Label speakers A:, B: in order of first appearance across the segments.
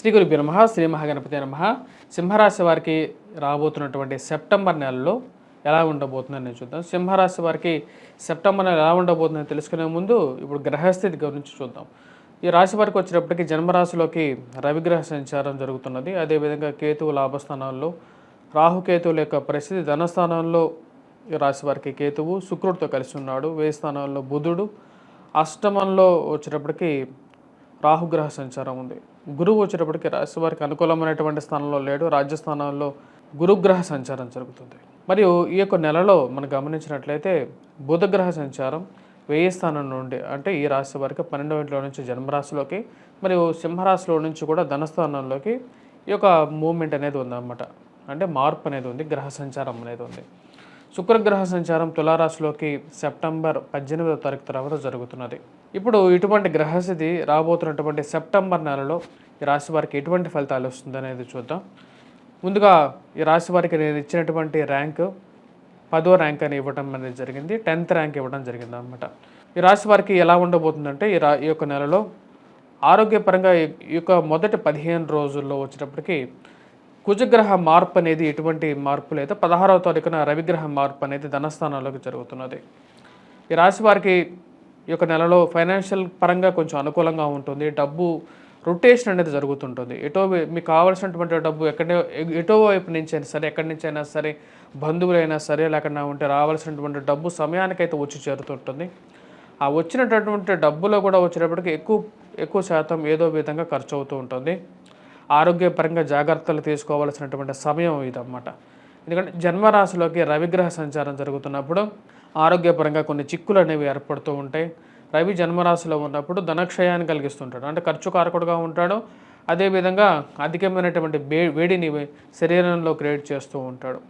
A: శ్రీ గురు నమ శ్రీ మహాగణపతి నమ. సింహరాశి వారికి రాబోతున్నటువంటి సెప్టెంబర్ నెలలో ఎలా ఉండబోతుందని చూద్దాం. సింహరాశి వారికి సెప్టెంబర్ నెల ఎలా ఉండబోతుందని తెలుసుకునే ముందు ఇప్పుడు గ్రహస్థితి గురించి చూద్దాం. ఈ రాశి వారికి వచ్చేటప్పటికి జన్మరాశిలోకి రవిగ్రహ సంచారం జరుగుతున్నది. అదేవిధంగా కేతువు లాభస్థానాల్లో రాహుకేతువుల యొక్క పరిస్థితి ధనస్థానంలో ఈ రాశి వారికి కేతువు శుక్రుడితో కలిసి ఉన్నాడు. వేయి స్థానంలో బుధుడు. అష్టమంలో వచ్చేటప్పటికి రాహుగ్రహ సంచారం ఉంది. గురువు వచ్చేటప్పటికి రాశి వారికి అనుకూలమైనటువంటి స్థానంలో లేడు రాజ్యస్థానంలో గురుగ్రహ సంచారం జరుగుతుంది. మరియు ఈ యొక్క నెలలో మనం గమనించినట్లయితే బుధగ్రహ సంచారం వెయ్యి స్థానం నుండి అంటే ఈ రాశి వారికి పన్నెండవ ఇంట్లో నుంచి జన్మరాశిలోకి మరియు సింహరాశిలో నుంచి కూడా ధనస్థానంలోకి ఈ యొక్క మూమెంట్ అనేది ఉందన్నమాట. అంటే మార్పు అనేది ఉంది గ్రహ సంచారం అనేది ఉంది. శుక్రగ్రహ సంచారం తులారాశిలోకి సెప్టెంబర్ పద్దెనిమిదవ తారీఖు తర్వాత జరుగుతున్నది. ఇప్పుడు ఇటువంటి గ్రహస్థితి రాబోతున్నటువంటి సెప్టెంబర్ నెలలో ఈ రాశి వారికి ఎటువంటి ఫలితాలు వస్తుందనేది చూద్దాం. ముందుగా ఈ రాశి వారికి నేను ఇచ్చినటువంటి ర్యాంక్ పదో ర్యాంక్ అని ఇవ్వడం అనేది జరిగింది. టెన్త్ ర్యాంక్ ఇవ్వడం జరిగింది అనమాట ఈ రాశి వారికి ఎలా ఉండబోతుందంటే ఈ రా ఈ యొక్క నెలలో ఆరోగ్యపరంగా ఈ ఈ యొక్క మొదటి పదిహేను రోజుల్లో వచ్చేటప్పటికి కుజగ్రహ మార్పు అనేది ఎటువంటి మార్పు లేదా. పదహారవ తారీఖున రవిగ్రహ మార్పు అనేది ధనస్థానంలోకి జరుగుతున్నది. ఈ రాశి వారికి ఈ యొక్క నెలలో ఫైనాన్షియల్ పరంగా కొంచెం అనుకూలంగా ఉంటుంది. డబ్బు రొటేషన్ అనేది జరుగుతుంటుంది. ఎటో మీకు కావాల్సినటువంటి డబ్బు ఎక్కడ ఎటో వైపు నుంచి అయినా సరే ఎక్కడి నుంచి అయినా సరే బంధువులైనా సరే లేకుండా ఉంటే రావాల్సినటువంటి డబ్బు సమయానికైతే వచ్చి చేరుతుంటుంది. ఆ వచ్చినటువంటి డబ్బులో కూడా వచ్చేటప్పటికి ఎక్కువ ఎక్కువ శాతం ఏదో విధంగా ఖర్చు అవుతూ ఉంటుంది. ఆరోగ్యపరంగా జాగ్రత్తలు తీసుకోవాల్సినటువంటి సమయం ఇదన్నమాట. ఎందుకంటే జన్మరాశిలోకి రవిగ్రహ సంచారం జరుగుతున్నప్పుడు ఆరోగ్యపరంగా కొన్ని చిక్కులు అనేవి ఏర్పడుతూ ఉంటాయి. రవి జన్మరాశిలో ఉన్నప్పుడు ధనక్షయాన్ని కలిగిస్తుంటాడు. అంటే ఖర్చు కారకుడుగా ఉంటాడు. అదేవిధంగా అధికమైనటువంటి వే వేడిని శరీరంలో క్రియేట్ చేస్తూ ఉంటాడు.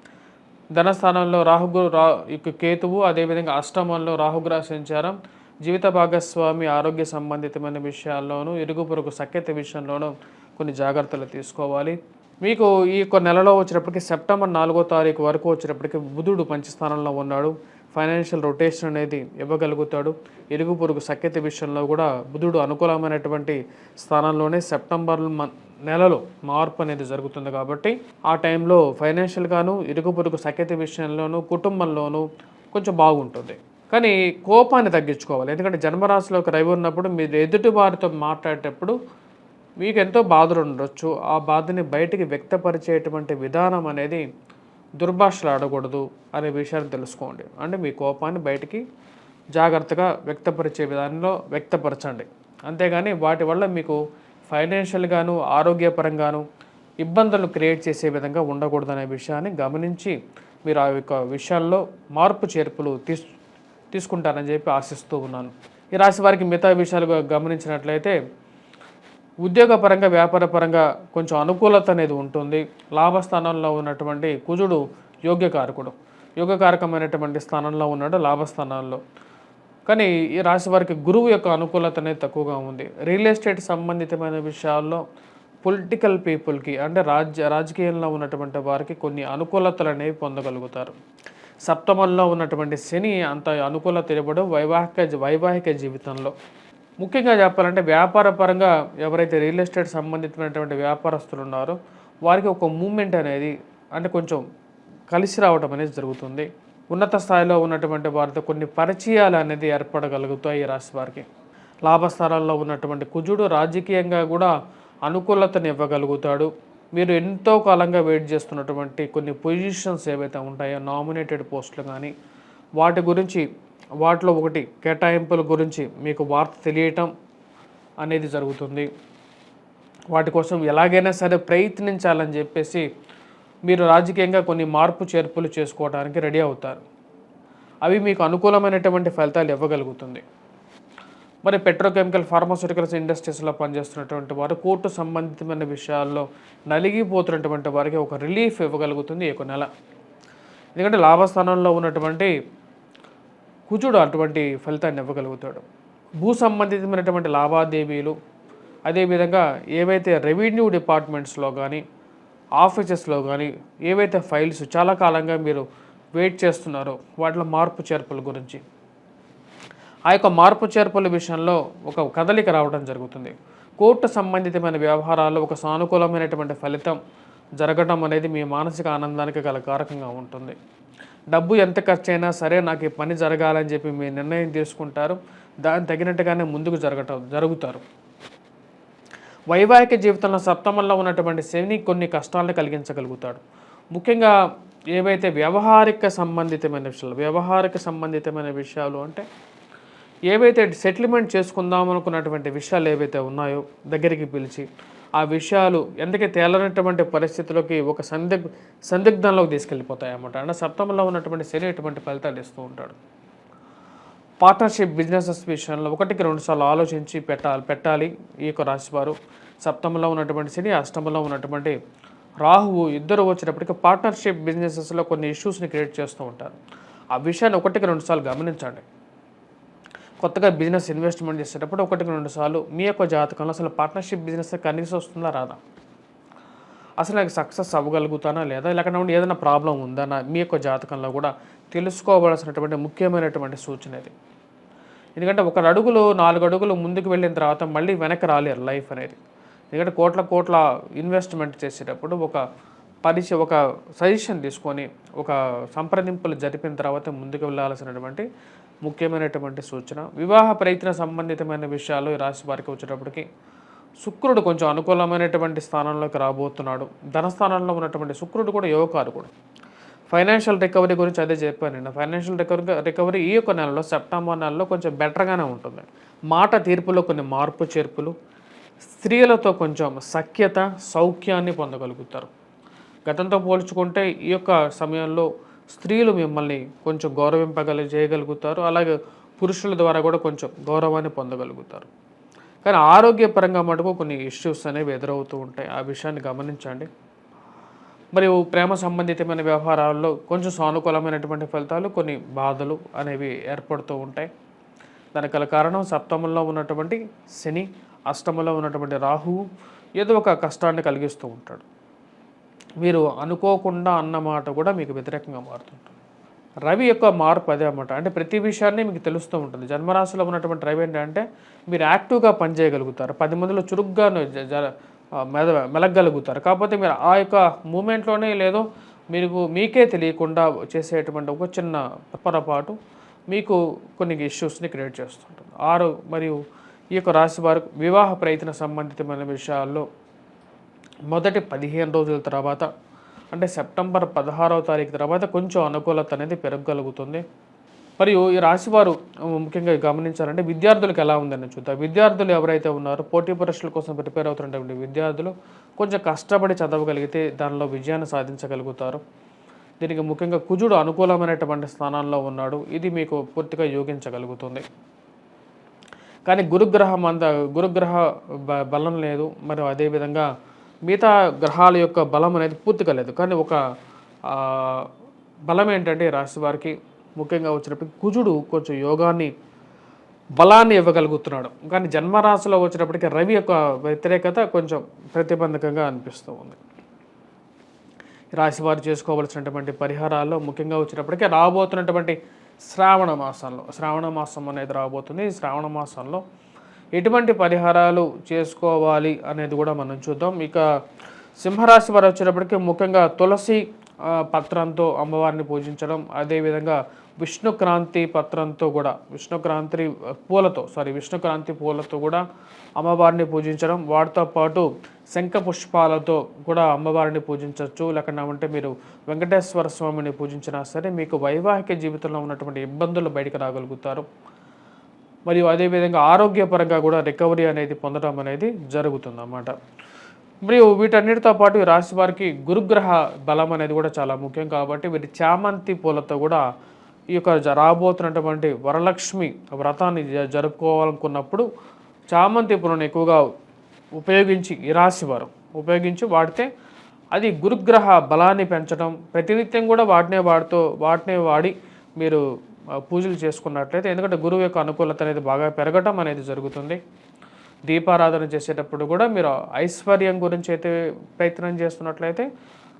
A: ధనస్థానంలో రాహుగు రా ఇక కేతువు అదేవిధంగా అష్టమంలో రాహుగ్రహ సంచారం జీవిత భాగస్వామి ఆరోగ్య సంబంధితమైన విషయాల్లోనూ ఇరుగు పొరుగు సఖ్యత విషయంలోనూ కొన్ని జాగ్రత్తలు తీసుకోవాలి. మీకు ఈ యొక్క నెలలో వచ్చేటప్పటికి సెప్టెంబర్ నాలుగో తారీఖు వరకు వచ్చేటప్పటికి బుధుడు పంచస్థానంలో ఉన్నాడు. ఫైనాన్షియల్ రొటేషన్ అనేది ఇవ్వగలుగుతాడు. ఇరుగు పొరుగు సఖ్యత విషయంలో కూడా బుధుడు అనుకూలమైనటువంటి స్థానంలోనే సెప్టెంబర్ నెలలో మార్పు అనేది జరుగుతుంది కాబట్టి ఆ టైంలో ఫైనాన్షియల్గాను ఇరుగు పొరుగు సఖ్యత విషయంలోనూ కుటుంబంలోనూ కొంచెం బాగుంటుంది. కానీ కోపాన్ని తగ్గించుకోవాలి. ఎందుకంటే జన్మరాశిలోకి రవి ఉన్నప్పుడు మీరు ఎదుటి వారితో మాట్లాడేటప్పుడు మీకు ఎంతో బాధలు ఉండొచ్చు ఆ బాధని బయటికి వ్యక్తపరిచేటువంటి విధానం అనేది దుర్భాషలు ఆడకూడదు అనే విషయాన్ని తెలుసుకోండి. అంటే మీ కోపాన్ని బయటికి జాగ్రత్తగా వ్యక్తపరిచే విధానంలో వ్యక్తపరచండి. అంతేగాని వాటి వల్ల మీకు ఫైనాన్షియల్గాను ఆరోగ్యపరంగాను ఇబ్బందులు క్రియేట్ చేసే విధంగా ఉండకూడదనే విషయాన్ని గమనించి మీరు ఆ యొక్క విషయాల్లో మార్పు చేర్పులు తీస్ తీసుకుంటారని చెప్పి ఆశిస్తూ ఉన్నాను. ఈ రాశి వారికి మిగతా విషయాలు గమనించినట్లయితే ఉద్యోగపరంగా వ్యాపారపరంగా కొంచెం అనుకూలత అనేది ఉంటుంది. లాభస్థానంలో ఉన్నటువంటి కుజుడు యోగ్యకారకుడు. యోగకారకమైనటువంటి స్థానంలో ఉన్నాడు లాభస్థానాల్లో. కానీ ఈ రాశి వారికి గురువు యొక్క అనుకూలత అనేది తక్కువగా ఉంది. రియల్ ఎస్టేట్ సంబంధితమైన విషయాల్లో పొలిటికల్ పీపుల్కి అంటే రాజ్య రాజకీయంలో ఉన్నటువంటి వారికి కొన్ని అనుకూలతలు అనేవి పొందగలుగుతారు. సప్తమంలో ఉన్నటువంటి శని అంత అనుకూలత ఇవ్వడం. వైవాహిక వైవాహిక జీవితంలో. ముఖ్యంగా చెప్పాలంటే వ్యాపార పరంగా ఎవరైతే రియల్ ఎస్టేట్ సంబంధించినటువంటి వ్యాపారస్తులు ఉన్నారో వారికి ఒక మూమెంట్ అనేది అంటే కొంచెం కలిసి రావడం అనేది జరుగుతుంది. ఉన్నత స్థాయిలో ఉన్నటువంటి వారితో కొన్ని పరిచయాలు అనేది ఏర్పడగలుగుతాయి ఈ రాశి వారికి. లాభస్థానాల్లో ఉన్నటువంటి కుజుడు రాజకీయంగా కూడా అనుకూలతను ఇవ్వగలుగుతాడు. మీరు ఎంతో కాలంగా వెయిట్ చేస్తున్నటువంటి కొన్ని పొజిషన్స్ ఏవైతే ఉంటాయో నామినేటెడ్ పోస్టులు కానీ వాటి గురించి వాటిలో ఒకటి కేటాయింపుల గురించి మీకు వార్త తెలియటం అనేది జరుగుతుంది. వాటి కోసం ఎలాగైనా సరే ప్రయత్నించాలని చెప్పేసి మీరు రాజకీయంగా కొన్ని మార్పు చేర్పులు చేసుకోవడానికి రెడీ అవుతారు. అవి మీకు అనుకూలమైనటువంటి ఫలితాలు ఇవ్వగలుగుతుంది. మరి పెట్రోకెమికల్ ఫార్మాస్యూటికల్స్ ఇండస్ట్రీస్లో పనిచేస్తున్నటువంటి వారు కోర్టు సంబంధితమైన విషయాల్లో నలిగిపోతున్నటువంటి వారికి ఒక రిలీఫ్ ఇవ్వగలుగుతుంది ఈ యొక్క నెల. ఎందుకంటే లాభస్థానంలో ఉన్నటువంటి కుజుడు అటువంటి ఫలితాన్ని ఇవ్వగలుగుతాడు. భూ సంబంధితమైనటువంటి లావాదేవీలు అదేవిధంగా ఏవైతే రెవెన్యూ డిపార్ట్మెంట్స్లో కానీ ఆఫీసెస్లో కానీ ఏవైతే ఫైల్స్ చాలా కాలంగా మీరు వెయిట్ చేస్తున్నారో వాటిలో మార్పు చేర్పుల గురించి. ఆ యొక్క మార్పు చేర్పుల విషయంలో ఒక కదలిక రావడం జరుగుతుంది. కోర్టు సంబంధితమైన వ్యవహారాల్లో ఒక సానుకూలమైనటువంటి ఫలితం జరగడం అనేది మీ మానసిక ఆనందానికి గల కారకంగా ఉంటుంది. డబ్బు ఎంత ఖర్చు అయినా సరే నాకు ఈ పని జరగాలని చెప్పి మీ నిర్ణయం తీసుకుంటారు. దానికి తగినట్టుగానే ముందుకు జరగటం జరుగుతారు. వైవాహిక జీవితంలో సప్తమంలో ఉన్నటువంటి శని కొన్ని కష్టాలను కలిగించగలుగుతాడు. ముఖ్యంగా ఏవైతే వ్యవహారిక సంబంధితమైన విషయాలు వ్యవహారిక సంబంధితమైన విషయాలు అంటే ఏవైతే సెటిల్మెంట్ చేసుకుందాం అనుకున్నటువంటి విషయాలు ఏవైతే ఉన్నాయో దగ్గరికి పిలిచి ఆ విషయాలు ఎందుకే తేలనటువంటి పరిస్థితుల్లోకి ఒక సందిగ్ సందిగ్ధంలోకి తీసుకెళ్ళిపోతాయి అన్నమాట అంటే సప్తమంలో ఉన్నటువంటి శని ఎటువంటి ఫలితాలు ఇస్తూ ఉంటాడు. పార్ట్నర్షిప్ బిజినెసెస్ విషయంలో ఒకటికి రెండు సార్లు ఆలోచించి పెట్టాలి పెట్టాలి ఈ యొక్క రాశివారు. సప్తమంలో ఉన్నటువంటి శని అష్టమంలో ఉన్నటువంటి రాహువు ఇద్దరు వచ్చినప్పటికీ పార్ట్నర్షిప్ బిజినెసెస్లో కొన్ని ఇష్యూస్ని క్రియేట్ చేస్తూ ఉంటారు. ఆ విషయాన్ని ఒకటికి రెండుసార్లు గమనించండి. కొత్తగా బిజినెస్ ఇన్వెస్ట్మెంట్ చేసేటప్పుడు ఒకటికి రెండు సార్లు మీ యొక్క జాతకంలో అసలు పార్ట్నర్షిప్ బిజినెస్ కలిసి వస్తుందా రాదా? అసలు నాకు సక్సెస్ అవ్వగలుగుతానా లేదా? లేకపోతే ఏదైనా ప్రాబ్లం ఉందా నా మీ యొక్క జాతకంలో కూడా తెలుసుకోవాల్సినటువంటి ముఖ్యమైనటువంటి సూచన ఇది. ఎందుకంటే ఒక అడుగులు నాలుగు అడుగులు ముందుకు వెళ్ళిన తర్వాత మళ్ళీ వెనక్కి రాలేరు లైఫ్ అనేది. ఎందుకంటే కోట్ల కోట్ల ఇన్వెస్ట్మెంట్ చేసేటప్పుడు ఒక పరిచ ఒక సజెషన్ తీసుకొని ఒక సంప్రదింపులు జరిపిన తర్వాత ముందుకు వెళ్ళాల్సినటువంటి ముఖ్యమైనటువంటి సూచన. వివాహ ప్రయత్న సంబంధితమైన విషయాలు ఈ రాశి వారికి వచ్చేటప్పటికి శుక్రుడు కొంచెం అనుకూలమైనటువంటి స్థానంలోకి రాబోతున్నాడు. ధనస్థానంలో ఉన్నటువంటి శుక్రుడు కూడా యువకారు కూడా ఫైనాన్షియల్ రికవరీ గురించి అదే చెప్పాను నేను ఫైనాన్షియల్ రికవరీ రికవరీ ఈ యొక్క నెలలో సెప్టెంబర్ నెలలో కొంచెం బెటర్గానే ఉంటుంది. మాట తీర్పులో కొన్ని మార్పు చేర్పులు స్త్రీలతో కొంచెం సఖ్యత సౌఖ్యాన్ని పొందగలుగుతారు. గతంతో పోల్చుకుంటే ఈ యొక్క సమయంలో స్త్రీలు మిమ్మల్ని కొంచెం గౌరవింపగల చేయగలుగుతారు. అలాగే పురుషుల ద్వారా కూడా కొంచెం గౌరవాన్ని పొందగలుగుతారు. కానీ ఆరోగ్యపరంగా మటుకు కొన్ని ఇష్యూస్ అనేవి ఎదురవుతూ ఉంటాయి. ఆ విషయాన్ని గమనించండి. మరియు ప్రేమ సంబంధితమైన వ్యవహారాల్లో కొంచెం సానుకూలమైనటువంటి ఫలితాలు కొన్ని బాధలు అనేవి ఏర్పడుతూ ఉంటాయి. దానికి గల కారణం సప్తమంలో ఉన్నటువంటి శని అష్టమంలో ఉన్నటువంటి రాహువు ఏదో ఒక కష్టాన్ని కలిగిస్తూ ఉంటాడు. మీరు అనుకోకుండా అన్నమాట కూడా మీకు వ్యతిరేకంగా మారుతుంటుంది. రవి యొక్క మార్పు అదే అన్నమాట. అంటే ప్రతి విషయాన్ని మీకు తెలుస్తూ ఉంటుంది. జన్మరాశిలో ఉన్నటువంటి రవి ఏంటంటే మీరు యాక్టివ్గా పనిచేయగలుగుతారు పది మందిలో చురుగ్గా జ- జ- మెద మెలగలుగుతారు. కాకపోతే మీరు ఆ యొక్క మూమెంట్లోనే లేదో మీకు మీకే తెలియకుండా చేసేటువంటి ఒక చిన్న పొరపాటు మీకు కొన్ని ఇష్యూస్ని క్రియేట్ చేస్తుంటుంది. ఆరు మరియు ఈ యొక్క రాశి వారు వివాహ ప్రయత్న సంబంధితమైన విషయాల్లో మొదటి పదిహేను రోజుల తర్వాత అంటే సెప్టెంబర్ పదహారవ తారీఖు తర్వాత కొంచెం అనుకూలత అనేది పెరగగలుగుతుంది. మరియు ఈ రాశివారు ముఖ్యంగా గమనించాలంటే విద్యార్థులకు ఎలా ఉందని చూద్దాం. విద్యార్థులు ఎవరైతే ఉన్నారో పోటీ పరీక్షల కోసం ప్రిపేర్ అవుతున్నటువంటి విద్యార్థులు కొంచెం కష్టపడి చదవగలిగితే దానిలో విజయాన్ని సాధించగలుగుతారు. దీనికి ముఖ్యంగా కుజుడు అనుకూలమైనటువంటి స్థానాల్లో ఉన్నాడు. ఇది మీకు పూర్తిగా యోగించగలుగుతుంది. కానీ గురుగ్రహం అంత గురుగ్రహ బ బలం లేదు. మరియు అదేవిధంగా మిగతా గ్రహాల యొక్క బలం అనేది పూర్తిగా లేదు. కానీ ఒక బలం ఏంటంటే రాశి వారికి ముఖ్యంగా వచ్చినప్పుడు కుజుడు కొంచెం యోగాన్ని బలాన్ని ఇవ్వగలుగుతున్నాడు. కానీ జన్మరాశిలో వచ్చినప్పటికీ రవి యొక్క వ్యతిరేకత కొంచెం ప్రతిబంధకంగా అనిపిస్తూ ఉంది. రాశివారు రాశి చేసుకోవలసినటువంటి పరిహారాల్లో ముఖ్యంగా వచ్చినప్పటికీ రాబోతున్నటువంటి శ్రావణ మాసంలో శ్రావణ మాసం అనేది రాబోతుంది. శ్రావణ మాసంలో ఎటువంటి పరిహారాలు చేసుకోవాలి అనేది కూడా మనం చూద్దాం. ఇక సింహరాశి వారు వచ్చేటప్పటికి ముఖ్యంగా తులసి పత్రంతో అమ్మవారిని పూజించడం అదేవిధంగా విష్ణుక్రాంతి పత్రంతో కూడా విష్ణుక్రాంతి పూలతో సారీ విష్ణుక్రాంతి పూలతో కూడా అమ్మవారిని పూజించడం. వాటితో పాటు శంఖ పుష్పాలతో కూడా అమ్మవారిని పూజించవచ్చు. లేకుండా మీరు వెంకటేశ్వర స్వామిని పూజించినా సరే మీకు వైవాహిక జీవితంలో ఉన్నటువంటి ఇబ్బందులు బయటకు రాగలుగుతారు. మరియు అదేవిధంగా ఆరోగ్యపరంగా కూడా రికవరీ అనేది పొందడం అనేది జరుగుతుంది అన్నమాట మరియు వీటన్నిటితో పాటు ఈ రాశి వారికి గురుగ్రహ బలం అనేది కూడా చాలా ముఖ్యం కాబట్టి వీరి చామంతి పూలతో కూడా ఈ యొక్క జ- రాబోతున్నటువంటి వరలక్ష్మి వ్రతాన్ని జరుపుకోవాలనుకున్నప్పుడు చామంతి పూలను ఎక్కువగా ఉపయోగించి ఈ రాశి వారు ఉపయోగించి వాడితే అది గురుగ్రహ బలాన్ని పెంచడం ప్రతినిత్యం కూడా వాటినే వాడుతూ వాటినే వాడి మీరు పూజలు చేసుకున్నట్లయితే ఎందుకంటే గురువు యొక్క అనుకూలత అనేది బాగా పెరగటం అనేది జరుగుతుంది. దీపారాధన చేసేటప్పుడు కూడా మీరు ఐశ్వర్యం గురించి అయితే ప్రయత్నం చేస్తున్నట్లయితే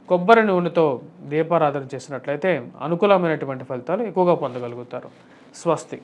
A: కొబ్బరి నూనెతో దీపారాధన చేసినట్లయితే అనుకూలమైనటువంటి ఫలితాలు ఎక్కువగా పొందగలుగుతారు. స్వస్తి.